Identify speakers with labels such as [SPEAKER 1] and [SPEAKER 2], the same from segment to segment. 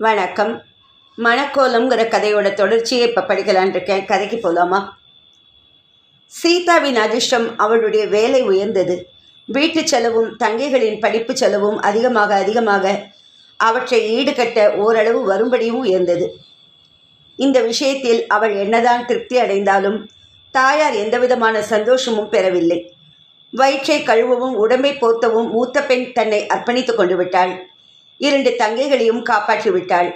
[SPEAKER 1] வணக்கம். மணக்கோலம்ங்கிற கதையோட தொடர்ச்சியை இப்போ படிக்கலான் இருக்கேன் கதைக்கு போகலாமா சீதாவின் அதிர்ஷ்டம் அவளுடைய வேலை உயர்ந்தது. வீட்டு செலவும் தங்கைகளின் படிப்பு செலவும் அதிகமாக அதிகமாக அவற்றை ஈடுகட்ட ஓரளவு வரும்படியும் உயர்ந்தது. இந்த விஷயத்தில் அவள் என்னதான் திருப்தி அடைந்தாலும் தாயார் எந்தவிதமான சந்தோஷமும் பெறவில்லை. வயிற்றை கழுவவும் உடம்பை போர்த்தவும் மூத்த பெண் தன்னை அர்ப்பணித்துக் கொண்டு விட்டாள். இரண்டு தங்கைகளையும் காப்பாற்றிவிட்டாள்.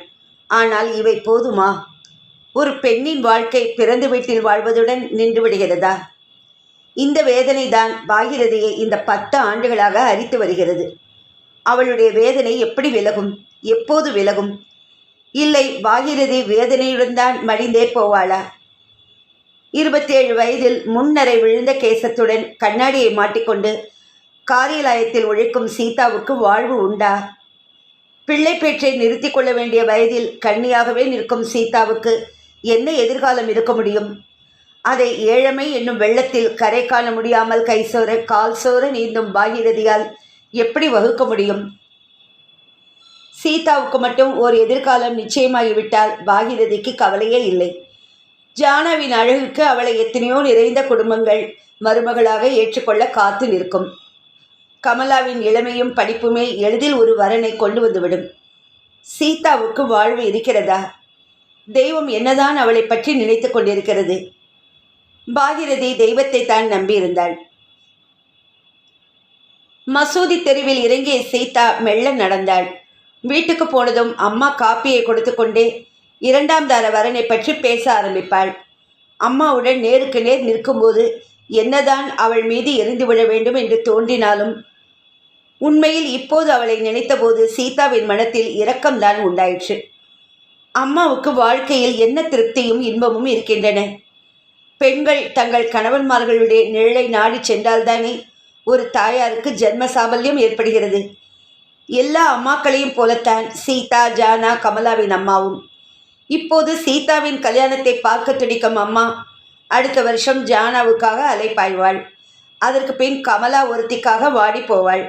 [SPEAKER 1] ஆனால் இவை போதுமா? ஒரு பெண்ணின் வாழ்க்கை பிறந்த வீட்டில் வாழ்வதுடன் நின்று விடுகிறதா? இந்த வேதனை தான் பாகிரதியை இந்த பத்து ஆண்டுகளாக அரித்து வருகிறது. அவளுடைய வேதனை எப்படி விலகும்? எப்போது விலகும்? இல்லை பாகிரதி வேதனையுடன் தான் மடிந்தே போவாளா? இருபத்தேழு வயதில் முன்னரை விழுந்த கேசத்துடன் கண்ணாடியை மாட்டிக்கொண்டு காரியாலயத்தில் உழைக்கும் சீதாவுக்கு வாழ்வு உண்டா? பிள்ளை பேச்சை நிறுத்தி கொள்ள வேண்டிய வயதில் கன்னியாகவே நிற்கும் சீதாவுக்கு என்ன எதிர்காலம் இருக்க முடியும்? அதை ஏழமை என்னும் வெள்ளத்தில் கரை காண முடியாமல் கைசோர கால் சோர நீந்தும் பாகிரதியால் எப்படி வகுக்க முடியும்? சீதாவுக்கு மட்டும் ஒரு எதிர்காலம் நிச்சயமாகிவிட்டால் பாகிரதிக்கு கவலையே இல்லை. ஜானாவின் அழகுக்கு அவளை எத்தனையோ நிறைந்த குடும்பங்கள் மருமகளாக ஏற்றுக்கொள்ள காத்து நிற்கும். கமலாவின் இளமையும் படிப்புமே எளிதில் ஒரு வரனை கொண்டு வந்துவிடும். சீதாவுக்கு வாழ்வு இருக்கிறதா? தெய்வம் என்னதான் அவளை பற்றி நினைத்து கொண்டிருக்கிறது? பாகிரதி தெய்வத்தை தான் நம்பியிருந்தாள். மசூதி தெருவில் இறங்கிய சீதா மெல்ல நடந்தாள். வீட்டுக்கு போனதும் அம்மா காப்பியை கொடுத்து கொண்டே இரண்டாம் தார வரனை பற்றி பேச ஆரம்பிப்பாள். அம்மாவுடன் நேருக்கு நேர் நிற்கும்போது என்னதான் அவள் மீது எரிந்து விட வேண்டும் என்று தோன்றினாலும் உண்மையில் இப்போது அவளை நினைத்தபோது சீதாவின் மனத்தில் இரக்கம்தான் உண்டாயிற்று. அம்மாவுக்கு வாழ்க்கையில் என்ன திருப்தியும் இன்பமும் இருக்கின்றன. பெண்கள் தங்கள் கணவன்மார்களுடைய நிழலை நாடி சென்றால்தானே ஒரு தாயாருக்கு ஜென்ம சாபல்யம் ஏற்படுகிறது. எல்லா அம்மாக்களையும் போலத்தான் சீதா ஜானா கமலாவின் அம்மாவும். இப்போது சீதாவின் கல்யாணத்தை பார்க்க துடிக்கும் அம்மா அடுத்த வருஷம் ஜானாவுக்காக அலைப்பாய்வாள். அதற்கு பின் கமலா ஒருத்திக்காக வாடி போவாள்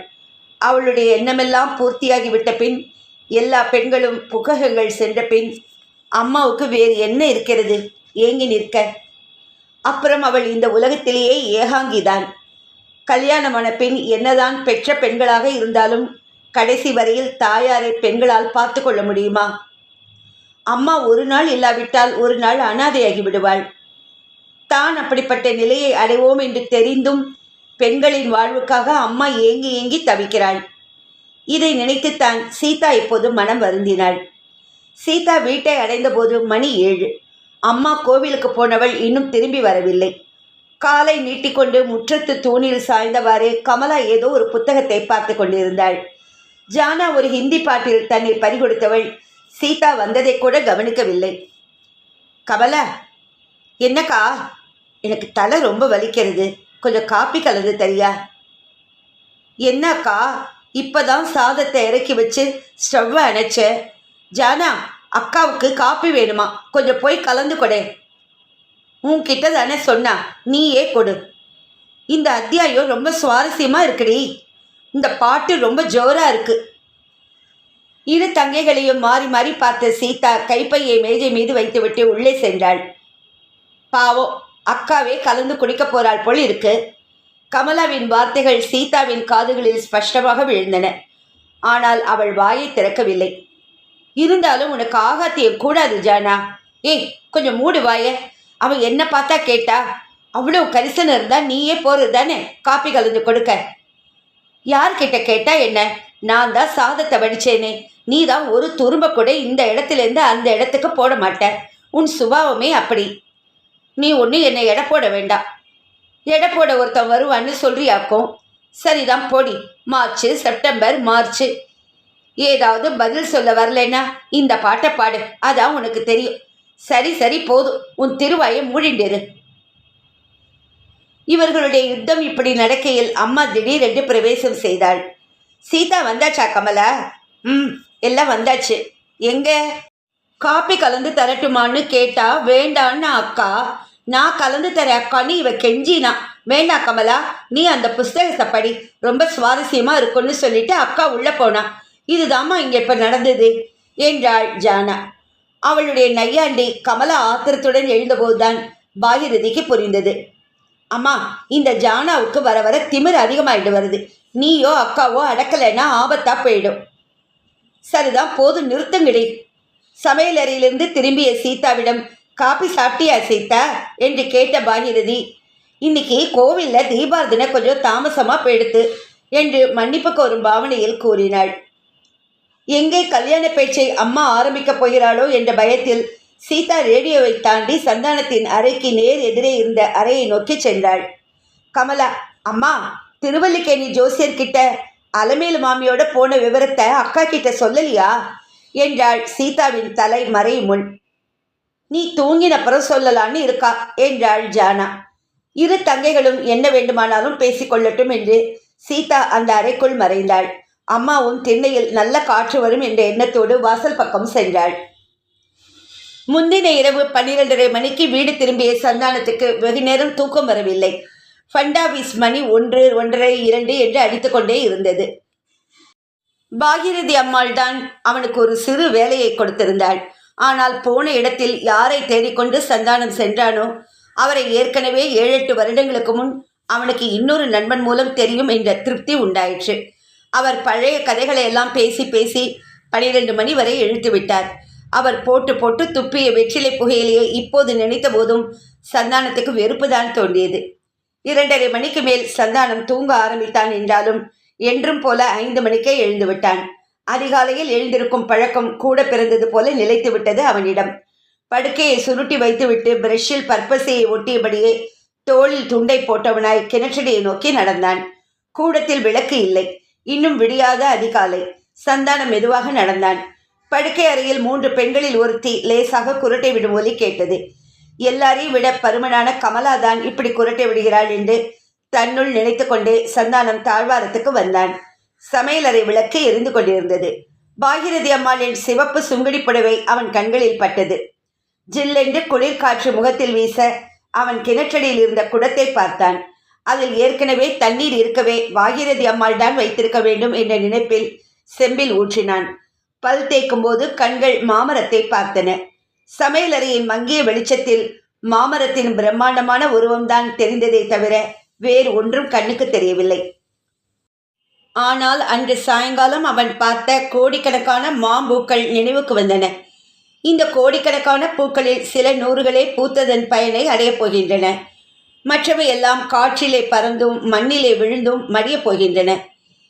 [SPEAKER 1] அவளுடைய எண்ணமெல்லாம் பூர்த்தியாகிவிட்ட பின் எல்லா பெண்களும் புககங்கள் சென்ற பின் அம்மாவுக்கு வேறு என்ன இருக்கிறது? ஏங்கி நிற்க. அப்புறம் அவள் இந்த உலகத்திலேயே ஏகாங்கிதான். கல்யாணமான பின் என்னதான் பெற்ற பெண்களாக இருந்தாலும் கடைசி வரையில் தாயாரை பெண்களால் பார்த்து கொள்ள முடியுமா? அம்மா ஒரு நாள் இல்லாவிட்டால் ஒரு நாள் அனாதையாகி விடுவாள். தான் அப்படிப்பட்ட நிலையை அடைவோம் என்று தெரிந்தும் பெண்களின் வாழ்வுக்காக அம்மா ஏங்கி ஏங்கி தவிக்கிறாள். இதை நினைத்துத்தான் சீதா இப்போது மனம் வருந்தினாள். சீதா வீட்டை அடைந்தபோது மணி ஏழு. அம்மா கோவிலுக்கு போனவள் இன்னும் திரும்பி வரவில்லை. காலை நீட்டிக்கொண்டு முற்றத்து தூணில் சாய்ந்தவாறு கமலா ஏதோ ஒரு புத்தகத்தை பார்த்து கொண்டிருந்தாள். ஜானா ஒரு ஹிந்தி பாட்டில் தன்னை பறிகொடுத்தவள் சீதா வந்ததை கூட கவனிக்கவில்லை. கமலா என்னக்கா? எனக்கு தலை ரொம்ப வலிக்கிறது. கொஞ்சம் காப்பி கலந்து தரியா? என்னக்கா இப்போதான் சாதத்தை இறக்கி வச்சு ஸ்டவ்வை அணைச்சேன் ஜானா அக்காவுக்கு காப்பி வேணுமா? கொஞ்சம் போய் கலந்து கொடு. உன்கிட்ட தானே சொன்னா நீயே கொடு. இந்த அத்தியாயம் ரொம்ப சுவாரஸ்யமாக இருக்குடி. இந்த பாட்டு ரொம்ப ஜோராக இருக்கு. இரு தங்கைகளையும் மாறி மாறி பார்த்த சீதா கைப்பையை மேஜை மீது வைத்துவிட்டு உள்ளே சென்றாள். பாவம் அக்காவே கலந்து குடிக்க போறாள் போல் இருக்கு. கமலாவின் வார்த்தைகள் சீதாவின் காதுகளில் ஸ்பஷ்டமாக விழுந்தன. ஆனால் அவள் வாயை திறக்கவில்லை. இருந்தாலும் உனக்கு ஆகாத்தியம் கூடாது ஜானா. ஏய் கொஞ்சம் மூடு வாய. அவன் என்ன பார்த்தா கேட்டா அவ்வளோ கரிசனம் இருந்தா நீயே போறது தானே? காப்பி கலந்து கொடுக்க. யார்கிட்ட கேட்டா என்ன? நான் தான் சாதத்தை வடிச்சேனே. நீ தான் ஒரு துரும்ப கூட இந்த இடத்துலேருந்து அந்த இடத்துக்கு போட மாட்ட. உன் சுபாவமே அப்படி. நீ ஒன்று என்னை எடை போட வேண்டாம். எடை போட ஒருத்தன் வருவான்னு சொல்றியாக்கும் சரிதான் போடி. மார்ச் செப்டம்பர் மார்ச் ஏதாவது பதில் சொல்ல வரலைன்னா இந்த பாட்டை பாடு. அதான் உனக்கு தெரியும். சரி சரி போதும். உன் திருவாயை மூடிண்டிரு. இவர்களுடைய யுத்தம் இப்படி நடக்கையில் அம்மா திடீரென்று பிரவேசம் செய்தாள். சீதா வந்தாச்சா கமலா? ம் எல்லாம் வந்தாச்சு. எங்க? காப்பி கலந்து தரட்டுமான்னு கேட்டா வேண்டான்னு அக்கா. நான் கலந்து தரேன் அக்கான்னு இவ கெஞ்சினா. வேண்டாம் கமலா நீ அந்த புஸ்தகத்தை படி. ரொம்ப சுவாரஸ்யமா இருக்கும்னு சொல்லிட்டு அக்கா உள்ள போனா. இதுதாம்மா இங்க இப்ப நடந்தது என்றாள் ஜானா. அவளுடைய நையாண்டி கமலா ஆத்திரத்துடன் எழுந்தபோதுதான் பாகிரதிக்கு புரிந்தது. அம்மா இந்த ஜானாவுக்கு வர வர திமிர் அதிகமாயிட்டு வருது. நீயோ அக்காவோ அடக்கலைன்னா ஆபத்தா போயிடும். சரிதான் போதும் நிறுத்துங்கடி. சமையலறையிலிருந்து திரும்பிய சீதாவிடம் காபி சாப்பிட்டியா சீதா? என்று கேட்ட பாகிரதி. இன்னைக்கு கோவிலில் தீபார்த்தனை கொஞ்சம் தாமசமாக போயிடுத்து என்று மன்னிப்பு கோரும் பாவனையில் கூறினாள். எங்கே கல்யாண பேச்சை அம்மா ஆரம்பிக்கப் போகிறாளோ என்ற பயத்தில் சீதா ரேடியோவை தாண்டி சந்தானத்தின் அறைக்கு நேர் எதிரே இருந்த அறையை நோக்கி சென்றாள். கமலா அம்மா திருவல்லிக்கேணி ஜோசியர்கிட்ட அலமேலு மாமியோட போன விவரத்தை அக்கா கிட்ட சொல்லலையா? என்றாள் சீதாவின் தலை மறை முன் நீ தூங்கினப்புறம் சொல்லலான்னு இருக்கா? என்றாள் ஜானா. இரு தங்கைகளும் என்ன வேண்டுமானாலும் பேசிக்கொள்ளட்டும் என்று சீதா அந்த அறைக்குள் மறைந்தாள். அம்மாவும் திண்ணையில் நல்ல காற்று வரும் என்ற எண்ணத்தோடு வாசல் பக்கம் சென்றாள். முந்தின இரவு பன்னிரெண்டரை மணிக்கு வீடு திரும்பிய சந்தானத்துக்கு வெகு நேரம் தூக்கம் வரவில்லை. ஃபண்டாவிஸ் மணி ஒன்று ஒன்றரை இரண்டு என்று அடித்துக்கொண்டே இருந்தது. பாகிரதி அம்மாள் தான் அவனுக்கு ஒரு சிறு வேலையை கொடுத்திருந்தாள். ஆனால் போன இடத்தில் யாரை தேடிக்கொண்டு சந்தானம் சென்றானோ அவரை ஏற்கனவே ஏழு எட்டு வருடங்களுக்கு முன் அவனுக்கு இன்னொரு நண்பன் மூலம் தெரியும் என்ற திருப்தி உண்டாயிற்று. அவர் பழைய கதைகளை எல்லாம் பேசி பேசி பனிரெண்டு மணி வரை இழுத்து விட்டார். அவர் போட்டு போட்டு துப்பிய வெற்றிலை புகையிலேயே இப்போது நினைத்த போதும் சந்தானத்துக்கு வெறுப்புதான் தோன்றியது. இரண்டரை மணிக்கு மேல் சந்தானம் தூங்க ஆரம்பித்தான் என்றாலும் என்றும் போல ஐந்து மணிக்கே எழுந்து விட்டான். அதிகாலையில் எழுந்திருக்கும் பழக்கம் கூட பிறந்தது போல நிலைத்து விட்டது அவனிடம். படுக்கையை சுருட்டி வைத்துவிட்டு பிரஷில் பற்பசையை ஒட்டியபடியே தோளில் துண்டை போட்டவனாய் கிணற்றடியை நோக்கி நடந்தான். கூடத்தில் விளக்கு இல்லை. இன்னும் விடியாத அதிகாலை. சந்தானம் மெதுவாக நடந்தான். படுக்கை அறையில் மூன்று பெண்களில் ஒருத்தி லேசாக குரட்டை விடும் ஒலி கேட்டது. எல்லாரையும் விட பருமனான கமலாதான் இப்படி குரட்டை விடுகிறாள் என்று தன்னுள் நினைத்து கொண்டே சந்தானம் தாழ்வாரத்துக்கு வந்தான். சமையலறை விளக்கு எரிந்து கொண்டிருந்தது. பாகிரதி அம்மாளின் சிவப்பு சுங்கடி புடவை அவன் கண்களில் பட்டது. ஜில்லென்று குளிர்காற்று முகத்தில் வீச அவன் கிணற்றடியில் இருந்த குடத்தை பார்த்தான். அதில் ஏற்கனவே தண்ணீர் இருக்கவே பாகிரதி அம்மாள் தான் வைத்திருக்க வேண்டும் என்ற நினைப்பில் செம்பில் ஊற்றினான். பல் தேய்க்கும் போது கண்கள் மாமரத்தை பார்த்தன. சமையலறையின் மங்கிய வெளிச்சத்தில் மாமரத்தின் பிரம்மாண்டமான உருவம்தான் தெரிந்ததே தவிர வேறு ஒன்றும் கண்ணுக்கு தெரியவில்லை. ஆனால் அன்று சாயங்காலம் அவன் பார்த்த கோடிக்கணக்கான மாம்பூக்கள் நினைவுக்கு வந்தன. இந்த கோடிக்கணக்கான பூக்களில் சில நூறுகளே பூத்ததன் பயனை அடையப் போகின்றன. மற்றவை எல்லாம் காற்றிலே பறந்தும் மண்ணிலே விழுந்தும் மடியப் போகின்றன.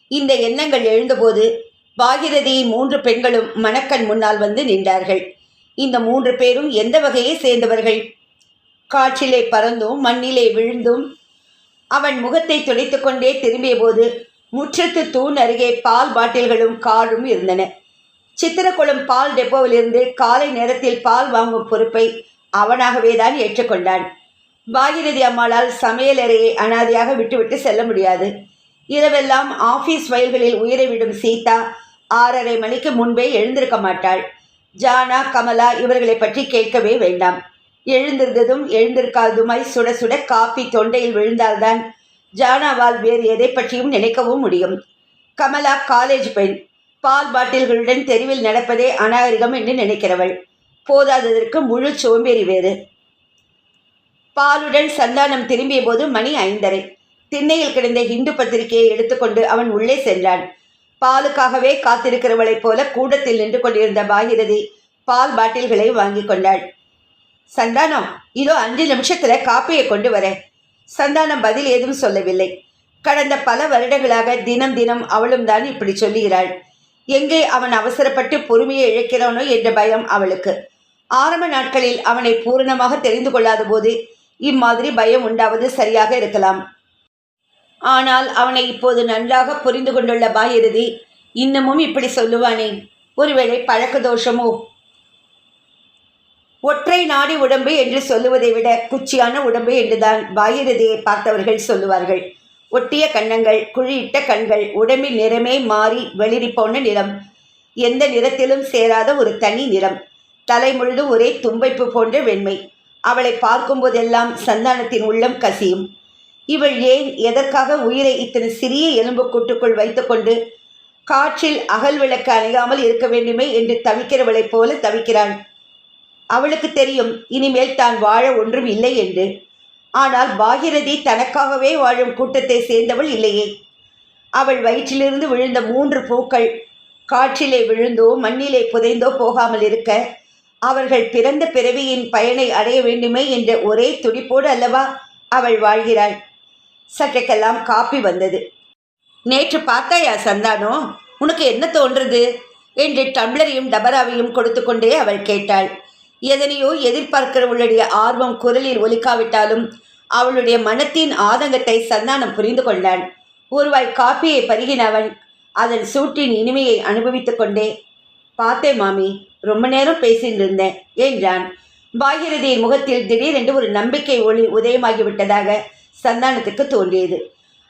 [SPEAKER 1] இந்த எண்ணங்கள் எழுந்தபோது பாகிரதி மூன்று பெண்களும் மணக்கண் முன்னால் வந்து நின்றார்கள். இந்த மூன்று பேரும் எந்த வகையை சேர்ந்தவர்கள்? காற்றிலே பறந்தும் மண்ணிலே விழுந்தும் அவன் முகத்தை துடைத்து கொண்டே திரும்பிய போது முற்றத்து தூண் அருகே பால் பாட்டில்களும் காரும் இருந்தன. சித்திரக்குளம் பால் டெப்போவிலிருந்து காலை நேரத்தில் பால் வாங்கும் பொறுப்பை அவனாகவே தான் ஏற்றுக்கொண்டான். பாகிரதி அம்மாளால் சமையலறையை அனாதையாக விட்டுவிட்டு செல்ல முடியாது. இரவெல்லாம் ஆபீஸ் வயல்களில் உயிரை விடும் சீதா ஆறரை மணிக்கு முன்பே எழுந்திருக்க மாட்டாள். ஜானா கமலா இவர்களை பற்றி கேட்கவே வேண்டாம். எழுந்திருந்ததும் எழுந்திருக்காததுமாய் சுட சுட காப்பி தொண்டையில் விழுந்தால்தான் ஜானாவால் வேறு எதை பற்றியும் நினைக்கவும் முடியும். கமலா காலேஜ் பெண் பால் பாட்டில்களுடன் தெருவில் நடப்பதே அநாகரிகம் என்று நினைக்கிறவள். போதாததற்கு முழு சோம்பேறி வேறு. பாலுடன் சந்தானம் திரும்பிய போது மணி ஐந்தரை. திண்ணையில் கிடந்த ஹிந்து பத்திரிகையை எடுத்துக்கொண்டு அவன் உள்ளே சென்றான். பாலுக்காகவே காத்திருக்கிறவளைப் போல கூடத்தில் நின்று கொண்டிருந்த பாகிரதி பால் பாட்டில்களை வாங்கி கொண்டாள். சந்தானம் இதோ அஞ்சு நிமிஷத்துல காப்பியை கொண்டு வரேன் சந்தானம் பதில் ஏதும் சொல்லவில்லை. கடந்த பல வருடங்களாக தினம் தினம் அவளும் தான் இப்படி சொல்லுகிறாள். எங்கே அவன் அவசரப்பட்டு பொறுமையை இழக்கிறானோ என்ற பயம் அவளுக்கு. ஆரம்ப நாட்களில் அவனை பூரணமாக தெரிந்து கொள்ளாத போது இம்மாதிரி பயம் உண்டாவது சரியாக இருக்கலாம். ஆனால் அவனை இப்போது நன்றாக புரிந்து கொண்டுள்ள பாகிரதி இன்னமும் இப்படி சொல்லுவானே. ஒருவேளை பழக்க தோஷமோ ஒற்றை நாடி உடம்பு என்று சொல்லுவதை விட குச்சியான உடம்பு என்றுதான் பாகிரதியை பார்த்தவர்கள் சொல்லுவார்கள். ஒட்டிய கன்னங்கள் குழியிட்ட கண்கள் உடம்பின் நிறமே மாறி வெளிரி போன நிறம். எந்த நிறத்திலும் சேராத ஒரு தனி நிறம். தலை முழுதும் ஒரே தும்பைப்பு போன்ற வெண்மை. அவளை பார்க்கும்போதெல்லாம் சந்தானத்தின் உள்ளம் கசியும். இவள் ஏன் எதற்காக உயிரை இத்தனை சிறிய எலும்பு கூட்டுக்குள் வைத்துக்கொண்டு காற்றில் அகல் விளக்கு அணையாமல் இருக்க வேண்டுமே என்று தவிக்கிறவளைப் போல தவிக்கிறான் அவளுக்கு தெரியும் இனிமேல் தான் வாழ ஒன்றும் இல்லை என்று. ஆனால் பாகிரதி தனக்காகவே வாழும் கூட்டத்தை சேர்ந்தவள் இல்லையே. அவள் வயிற்றிலிருந்து விழுந்த மூன்று பூக்கள் காற்றிலே விழுந்தோ மண்ணிலே புதைந்தோ போகாமல் இருக்க அவர்கள் பிறந்த பிறவியின் பயனை அடைய வேண்டுமே என்ற ஒரே துடிப்போடு அல்லவா அவள் வாழ்கிறாள். சற்றைக்கெல்லாம் காப்பி வந்தது. நேற்று பார்த்தாயா சந்தானோ? உனக்கு என்ன தோன்றுது? என்று டம்ளரையும் டபராவையும் கொடுத்து கொண்டே அவள் கேட்டாள். எதனையோ எதிர்பார்க்கிறவளுடைய ஆர்வம் குரலில் ஒலிக்காவிட்டாலும் அவளுடைய மனத்தின் ஆதங்கத்தை சந்தானம் புரிந்து கொண்டான் ஒருவாய் காப்பியை பருகினவன் அதன் சூட்டின் இனிமையை அனுபவித்துக் கொண்டே பார்த்தேன் மாமி ரொம்ப நேரம் பேசிட்டு இருந்தேன் என்றான். பாகிரதியின் முகத்தில் திடீரென்று ஒரு நம்பிக்கை ஒளி உதயமாகிவிட்டதாக சந்தானத்துக்கு தோன்றியது.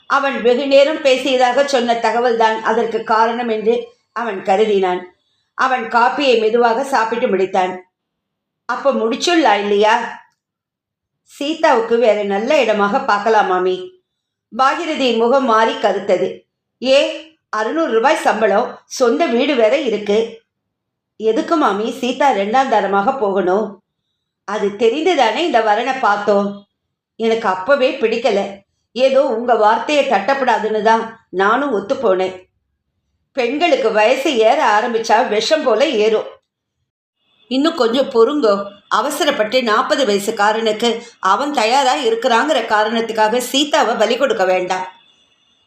[SPEAKER 1] அவன் வெகு நேரம் பேசியதாக சொன்ன தகவல்தான் அதற்கு காரணம் என்று அவன் கருதினான். அவன் காப்பியை மெதுவாக சாப்பிட்டு முடித்தான். அப்ப முடிச்சுடலாம் இல்லையா? சீதாவுக்கு வேற நல்ல இடமாக பார்க்கலாம் மாமி. பாகிரதியின் முகம் மாறி கருத்தது. ஏ அறுநூறு ரூபாய் சம்பளம் சொந்த வீடு வேற இருக்கு. எதுக்கு மாமி? சீதா ரெண்டாம் தரமாக போகணும். அது தெரிந்துதானே இந்த வரனை பார்த்தோம். எனக்கு அப்பவே பிடிக்கல. ஏதோ உங்க வார்த்தையை தட்டப்படாதுன்னு தான் நானும் ஒத்து போனேன் பெண்களுக்கு வயசு ஏற ஆரம்பிச்சா விஷம் போல ஏறும். இன்னும் கொஞ்சம் பொறுங்கோ. அவசரப்பட்டு நாற்பது வயசுக்காரனுக்கு அவன் தயாராக இருக்கிறாங்கிற காரணத்துக்காக சீதாவை பலி கொடுக்க வேண்டாம்.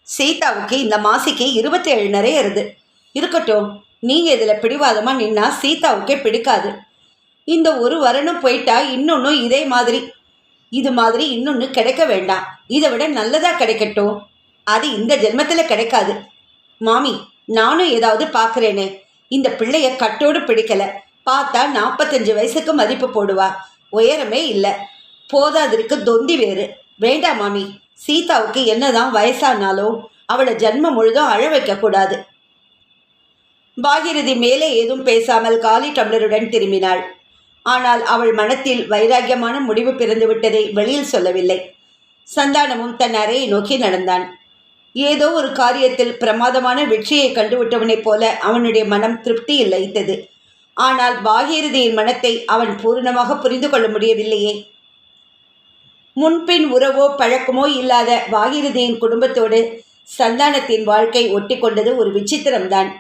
[SPEAKER 1] சீதாவுக்கு இந்த மாசிக்கு இருபத்தி ஏழு நிறையறது. இருக்கட்டும் நீங்கள் இதில் பிடிவாதமா நின்னா சீதாவுக்கே பிடிக்காது. இந்த ஒரு வரணும் போயிட்டா இன்னொன்று இதே மாதிரி. இது மாதிரி இன்னொன்று கிடைக்க வேண்டாம். இதை விட நல்லதாக கிடைக்கட்டும். அது இந்த ஜென்மத்தில் கிடைக்காது. மாமி நானும் ஏதாவது பார்க்குறேனே இந்த பிள்ளைய கட்டோடு பிடிக்கல. பார்த்தா நாற்பத்தஞ்சு வயசுக்கு மதிப்பு போடுவா. உயரமே இல்லை. போதாதிருக்கு தொந்தி வேறு. வேண்டாம் மாமி சீதாவுக்கு என்னதான் வயசானாலும் அவளை ஜன்மம் முழுதும் அழ வைக்கக்கூடாது பாகிரதி மேலே ஏதும் பேசாமல் காலி டம்ளருடன் திரும்பினாள். ஆனால் அவள் மனத்தில் வைராக்கியமான முடிவு பிறந்துவிட்டதை வெளியில் சொல்லவில்லை. சந்தானமும் தன் அறையை நோக்கி நடந்தான். ஏதோ ஒரு காரியத்தில் பிரமாதமான வெற்றியை கண்டுவிட்டவனைப் போல அவனுடைய மனம் திருப்தியில் லயித்தது ஆனால் பாகீரதியின் மனத்தை அவன் பூரணமாக புரிந்து கொள்ள முடியவில்லையே. முன்பின் உறவோ பழக்கமோ இல்லாத பாகீரதியின் குடும்பத்தோடு சந்தானத்தின் வாழ்க்கை ஒட்டி கொண்டது ஒரு விசித்திரம்தான்.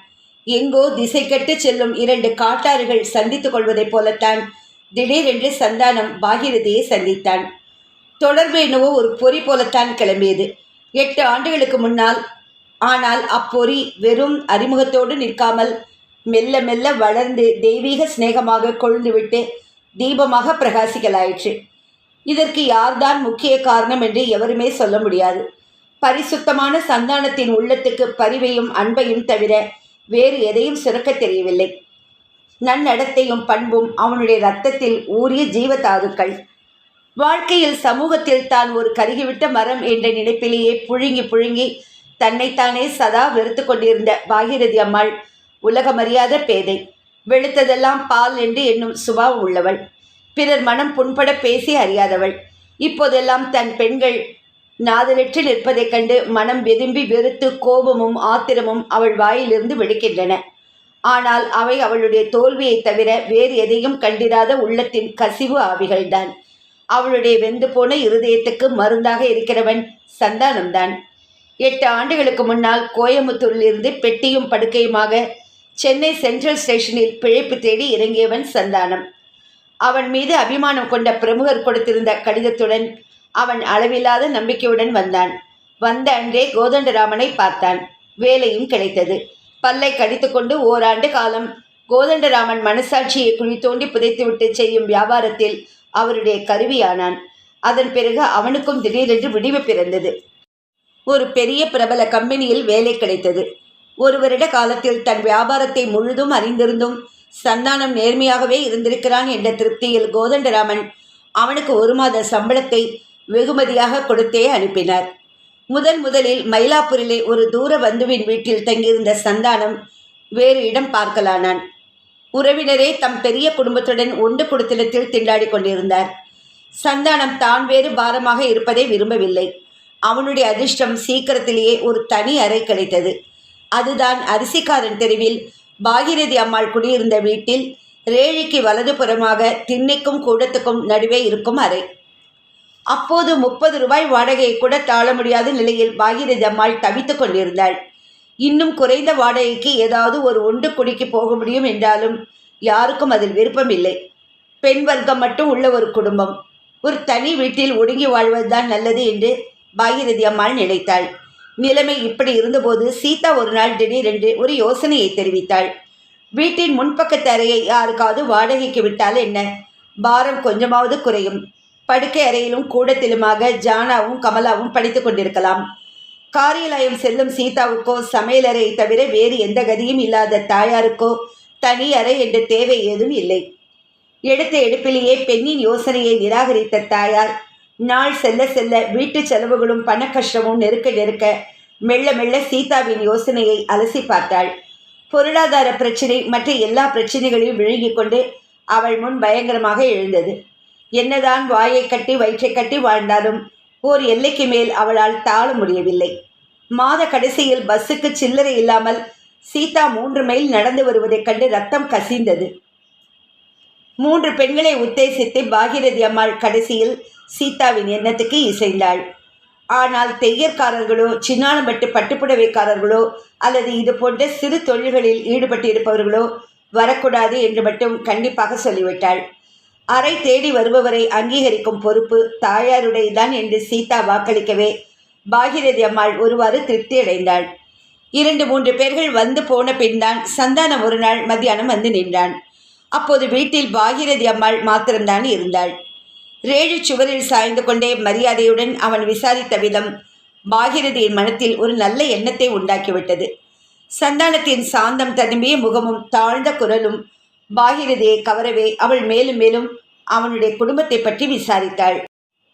[SPEAKER 1] எங்கோ திசை கெட்டு செல்லும் இரண்டு காட்டாறுகள் சந்தித்துக் கொள்வதைப் போலத்தான் திடீரென்று சந்தானம் பாகீரதியை சந்தித்தான். தொடர்பு என்னவோ ஒரு பொறி போலத்தான் கிளம்பியது. எட்டு ஆண்டுகளுக்கு முன்னால் ஆனால் அப்பொறி வெறும் அறிமுகத்தோடு நிற்காமல் மெல்ல மெல்ல வளர்ந்து தெய்வீக சிநேகமாக கொழுந்துவிட்டு தீபமாக பிரகாசிக்கலாயிற்று. இதற்கு யார்தான் முக்கிய காரணம் என்று எவருமே சொல்ல முடியாது. பரிசுத்தமான சந்தானத்தின் உள்ளத்துக்கு பரிவையும் அன்பையும் தவிர வேறு எதையும் சுரக்க தெரியவில்லை. நன்னடத்தையும் பண்பும் அவனுடைய ரத்தத்தில் ஊறிய ஜீவதாதுக்கள். வாழ்க்கையில் சமூகத்தில் தான் ஒரு கருகிவிட்ட மரம் என்ற நினைப்பிலேயே புழுங்கி புழுங்கி தன்னைத்தானே சதா வெறுத்து கொண்டிருந்த பாகிரதி அம்மாள் உலகமறியாத பேதை. வெளுத்ததெல்லாம் பால் என்று என்னும் சுபாவம் உள்ளவள். பிறர் மனம் புண்பட பேசி அறியாதவள். இப்போதெல்லாம் தன் பெண்கள் நாதலற்று நிற்பதைக் கண்டு மனம் வெதும்பி வெறுத்து கோபமும் ஆத்திரமும் அவள் வாயிலிருந்து வெடிக்கின்றன ஆனால் அவை அவளுடைய தோல்வியைத் தவிர வேறு எதையும் கண்டிராத உள்ளத்தின் கசிவு ஆவிகள்தான். அவளுடைய வெந்து போன இருதயத்துக்கு மருந்தாக இருக்கிறவன் சந்தானம்தான். எட்டு ஆண்டுகளுக்கு முன்னால் கோயம்புத்தூரிலிருந்து பெட்டியும் படுக்கையுமாக சென்னை சென்ட்ரல் ஸ்டேஷனில் பிழைப்பு தேடி இறங்கியவன் சந்தானம். அவன் மீது அபிமானம் கொண்ட பிரமுகர் கொடுத்திருந்த கடிதத்துடன் அவன் அளவில்லாத நம்பிக்கையுடன் வந்தான். வந்த அன்றே கோதண்டராமனை பார்த்தான். வேலையும் கிடைத்தது. பல்லை கடித்துக்கொண்டு ஓராண்டு காலம் கோதண்டராமன் மனசாட்சியை குழி தோண்டி புதைத்துவிட்டு செய்யும் வியாபாரத்தில் அவருடைய கருவியானான். அதன் பிறகு அவனுக்கும் திடீரென்று விடிவு பிறந்தது. ஒரு பெரிய பிரபல கம்பெனியில் வேலை கிடைத்தது. ஒரு வருட காலத்தில் தன் வியாபாரத்தை முழுதும் அறிந்திருந்தும் சந்தானம் நேர்மையாகவே இருந்திருக்கிறான் என்ற திருப்தியில் கோதண்டராமன் அவனுக்கு ஒரு மாத சம்பளத்தை வெகுமதியாக கொடுத்தே அனுப்பினார். முதன் முதலில் மயிலாப்பூரிலே ஒரு தூர பந்துவின் வீட்டில் தங்கியிருந்த சந்தானம் வேறு இடம் பார்க்கலானான். உறவினரே தம் பெரிய குடும்பத்துடன் ஒன்று குடுத்தலத்தில் திண்டாடி கொண்டிருந்தார். சந்தானம் தான் வேறு பாரமாக இருப்பதை விரும்பவில்லை. அவனுடைய அதிர்ஷ்டம் சீக்கிரத்திலேயே ஒரு தனி அறை கிடைத்தது. அதுதான் அரிசிக்காரன் தெருவில். பாகிரதி அம்மாள் குடியிருந்த வீட்டில் ரேழிக்கு வலதுபுறமாக திண்ணைக்கும் கூடத்துக்கும் நடுவே இருக்கும் அறை. அப்போது முப்பது ரூபாய் வாடகையை கூட தாழ முடியாத நிலையில் பாகிரதி அம்மாள் தவித்துக் கொண்டிருந்தாள். இன்னும் குறைந்த வாடகைக்கு ஏதாவது ஒரு உண்டு குடிக்கு போக முடியும் என்றாலும் யாருக்கும் அதில் விருப்பம் இல்லை பெண் வர்க்கம் மட்டும் உள்ள ஒரு குடும்பம். ஒரு தனி வீட்டில் ஒடுங்கி வாழ்வதுதான் நல்லது என்று பாகிரதி அம்மாள் நினைத்தாள். நிலைமை இப்படி இருந்தபோது சீதா ஒரு நாள் திடீரென்று ஒரு யோசனையை தெரிவித்தாள். வீட்டின் முன்பக்கத்து அறையை யாருக்காவது வாடகைக்கு விட்டால் என்ன? பாரம் கொஞ்சமாவது குறையும். படுக்கை அறையிலும் கூடத்திலுமாக ஜானாவும் கமலாவும் படித்துக் கொண்டிருக்கலாம். காரியாலயம் செல்லும் சீதாவுக்கோ சமையலறையை தவிர வேறு எந்த கதியும் இல்லாத தாயாருக்கோ தனி அறை என்ற தேவை ஏதும் இல்லை. எடுத்த எடுப்பிலேயே பெண்ணின் யோசனையை நிராகரித்த தாயார் நாள் செல்ல செல்ல வீட்டு செலவுகளும் பண கஷ்டமும் நெருக்க நெருக்க மெல்ல மெல்ல சீதாவின் யோசனையை அலசி பார்த்தாள். பொருளாதார பிரச்சினை மற்ற எல்லா பிரச்சனைகளையும் விழுங்கிக் கொண்டு அவள் முன் பயங்கரமாக எழுந்தது. என்னதான் வாயை கட்டி வயிற்றை கட்டி வாழ்ந்தாலும் ஓர் எல்லைக்கு மேல் அவளால் தாழ முடியவில்லை. மாத கடைசியில் பஸ்ஸுக்கு சில்லறை இல்லாமல் சீதா மூன்று மைல் நடந்து வருவதைக் கண்டு ரத்தம் கசிந்தது. மூன்று பெண்களை உத்தேசித்து பாகிரதி அம்மாள் கடைசியில் சீதாவின் எண்ணத்துக்கு இசைந்தாள். ஆனால் தெய்யற்காரர்களோ சின்னாளம்பட்டு பட்டுப்புடவைக்காரர்களோ அல்லது இது போன்ற சிறு தொழில்களில் ஈடுபட்டிருப்பவர்களோ வரக்கூடாது என்று மட்டும் கண்டிப்பாக சொல்லிவிட்டாள். அறை தேடி வருபவரை அங்கீகரிக்கும் பொறுப்பு தாயாருடையதான் என்று சீதா வாக்களிக்கவே பாகிரதி அம்மாள் ஒருவாறு திருப்தி அடைந்தாள். இரண்டு மூன்று பேர்கள் வந்து போன பின்தான் சந்தானம் ஒரு நாள் மத்தியானம் வந்து நின்றான். அப்போது வீட்டில் பாகிரதி அம்மாள் மாத்திரம்தான் இருந்தாள். ரேழு சுவரில் சாய்ந்து கொண்டே மரியாதையுடன் அவன் விசாரித்த விதம் பாகிரதியின் மனத்தில் ஒரு நல்ல எண்ணத்தை உண்டாக்கிவிட்டது. சந்தானத்தின் சாந்தம் ததும்பிய முகமும் தாழ்ந்த குரலும் பாகிரதியை கவரவே அவள் மேலும் மேலும் அவனுடைய குடும்பத்தை பற்றி விசாரித்தாள்.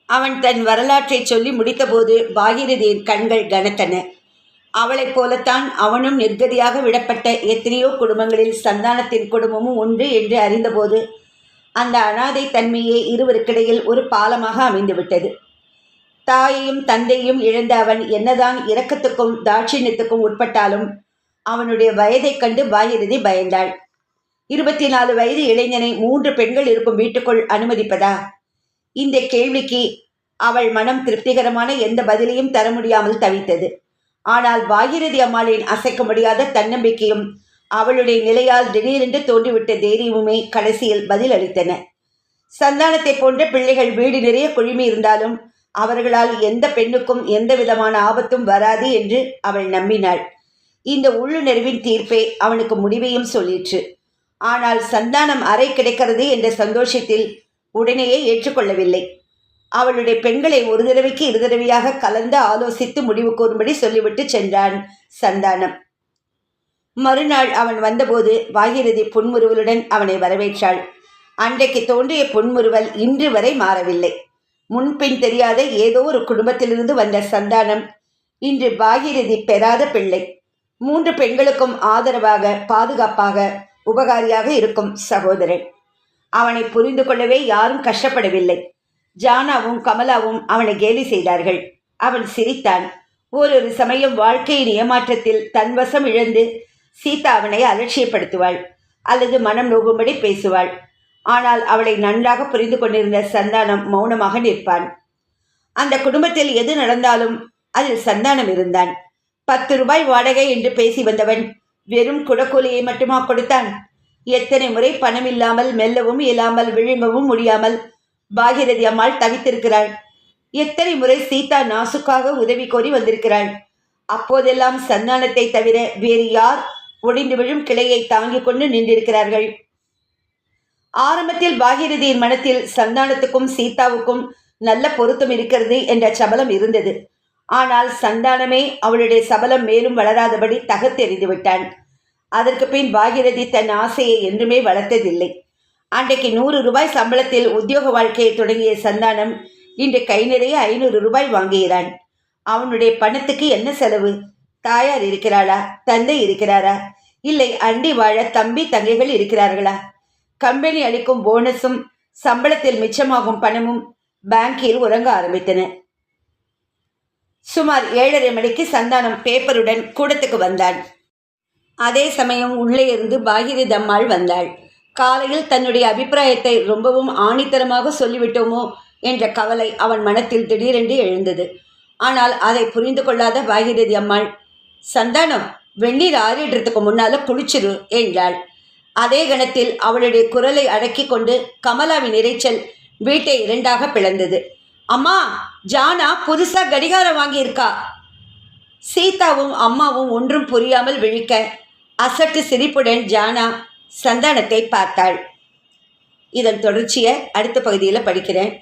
[SPEAKER 1] அவன் தன் வரலாற்றை சொல்லி முடித்தபோது பாகிரதியின் கண்கள் கனத்தன. அவளைப் போலத்தான் அவனும் நிர்கதியாக விடப்பட்ட எத்தனையோ குடும்பங்களில் சந்தானத்தின் குடும்பமும் உண்டு என்று அறிந்தபோது அந்த அனாதை தன்மையே இருவருக்கிடையில் ஒரு பாலமாக அமைந்துவிட்டது. தாயையும் தந்தையும் இழந்த அவன் என்னதான் இரக்கத்துக்கும் தாட்சிணியத்துக்கும் உட்பட்டாலும் அவனுடைய வயதைக் கண்டு பாகிரதி பயந்தாள். இருபத்தி நாலு வயது இளைஞனை மூன்று பெண்கள் இருக்கும் வீட்டுக்குள் அனுமதிப்பதா? இந்த கேள்விக்கு அவள் மனம் திருப்திகரமான எந்த பதிலையும் தர முடியாமல் தவித்தது. ஆனால் பாகிரதி அம்மாளின் அசைக்க முடியாத தன்னம்பிக்கையும் அவளுடைய நிலையால் திடீரென்று தோன்றிவிட்ட தைரியமுமே கடைசியில் பதில் அளித்தன சந்தானத்தை போன்ற பிள்ளைகள் வீடு நிறைய குழுமி இருந்தாலும் அவர்களால் எந்த பெண்ணுக்கும் எந்த விதமான ஆபத்தும் வராது என்று அவள் நம்பினாள். இந்த உள்ளுணர்வின் தீர்ப்பே அவனுக்கு முடிவையும் சொல்லிற்று. ஆனால் சந்தானம் அறை கிடைக்கிறது என்ற சந்தோஷத்தில் உடனேயே ஏற்றுக்கொள்ளவில்லை. அவளுடைய பெண்களை ஒரு தடவைக்கு இரு தடவையாக கலந்து ஆலோசித்து முடிவு கூறும்படி சொல்லிவிட்டு சென்றான் சந்தானம். மறுநாள் அவன் வந்தபோது பாகிரதி புன்முறுவலுடன் அவனை வரவேற்றாள். அன்றைக்கு தோன்றிய புன்முறுவல் இன்று வரை மாறவில்லை. முன்பின் தெரியாத ஏதோ ஒரு குடும்பத்திலிருந்து வந்த சந்தானம் இன்று பாகிரதி பெறாத பிள்ளை. மூன்று பெண்களுக்கும் ஆதரவாக பாதுகாப்பாக உபகாரியாக இருக்கும் சகோதரன். அவனை புரிந்து கொள்ளவே யாரும் கஷ்டப்படவில்லை. ஜானாவும் கமலாவும் அவனை கேலி செய்தார்கள். அவன் சிரித்தான். ஓரொரு சமயம் வாழ்க்கையின் ஏமாற்றத்தில் தன் வசம் இழந்து சீதா அவனை அலட்சியப்படுத்துவாள். அல்லது மனம் நோகும்படி பேசுவாள். ஆனால் அவளை நன்றாக புரிந்து கொண்டிருந்த சந்தானம் மௌனமாக நிற்பான். அந்த குடும்பத்தில் எது நடந்தாலும் அதில் சந்தானம் இருந்தான். பத்து ரூபாய் வாடகை என்று பேசி வந்தவன் வெறும் குடக்கூலியை மட்டுமா கொடுத்தான்? எத்தனை முறை பணம் இல்லாமல் மெல்லவும் இயலாமல் விழுங்கவும் முடியாமல் பாகிரதி அம்மாள் தவித்திருக்கிறாள். எத்தனை முறை சீதா நாசுக்காக உதவி கோரி வந்திருக்கிறாள். அப்போதெல்லாம் சந்தானத்தை தவிர வேறு யார் ஒடிந்து விழும் கிளையை தாங்கிக் கொண்டு நின்றிருக்கிறார்கள். ஆரம்பத்தில் பாகிரதியின் மனத்தில் சந்தானத்துக்கும் சீதாவுக்கும் நல்ல பொருத்தம் இருக்கிறது என்ற சபலம் இருந்தது. ஆனால் சந்தானமே அவளுடைய சபலம் மேலும் வளராதபடி தகத்தெறிந்து விட்டான் அதற்கு பின் பாகிரதி தன் ஆசையை என்றுமே வளர்த்ததில்லை. அன்றைக்கு நூறு ரூபாய் சம்பளத்தில் உத்தியோக வாழ்க்கையை தொடங்கிய சந்தானம் இன்று கை நிறைய ஐநூறு ரூபாய் வாங்குகிறான். அவனுடைய பணத்துக்கு என்ன செலவு? தாயார் இருக்கிறாளா? தந்தை இருக்கிறாரா? இல்லை அண்டி வாழ தம்பி தங்கைகள் இருக்கிறார்களா? கம்பெனி அளிக்கும் போனஸும் சம்பளத்தில் மிச்சமாகும் பணமும் பேங்கில் உறங்க ஆரம்பித்தன. சுமார் ஏழரை மணிக்கு சந்தானம் பேப்பருடன் கூடத்துக்கு வந்தான். அதே சமயம் உள்ளே இருந்து பாகிரி தம்மாள் வந்தாள். காலையில் தன்னுடைய அபிப்பிராயத்தை ரொம்பவும் ஆணித்தரமாக சொல்லிவிட்டோமோ என்ற கவலை அவன் மனத்தில் திடீரென்று எழுந்தது. ஆனால் அதை புரிந்து கொள்ளாத பாகிரதி அம்மாள் சந்தானம் வெந்நீர் ஆறிடுறதுக்கு முன்னால குளிச்சிரு என்றாள். அதே கணத்தில் அவளுடைய குரலை அடக்கிக் கொண்டு கமலாவின் இரைச்சல் வீட்டை இரண்டாக பிளந்தது. அம்மா ஜானா புதுசா கடிகாரம் வாங்கியிருக்கா. சீதாவும் அம்மாவும் ஒன்றும் புரியாமல் விழிக்க அசட்டு சிரிப்புடன் ஜானா சந்தானத்தை பார்த்தாள். இதன் தொடர்ச்சியை அடுத்த பகுதியில் படிக்கிறேன்.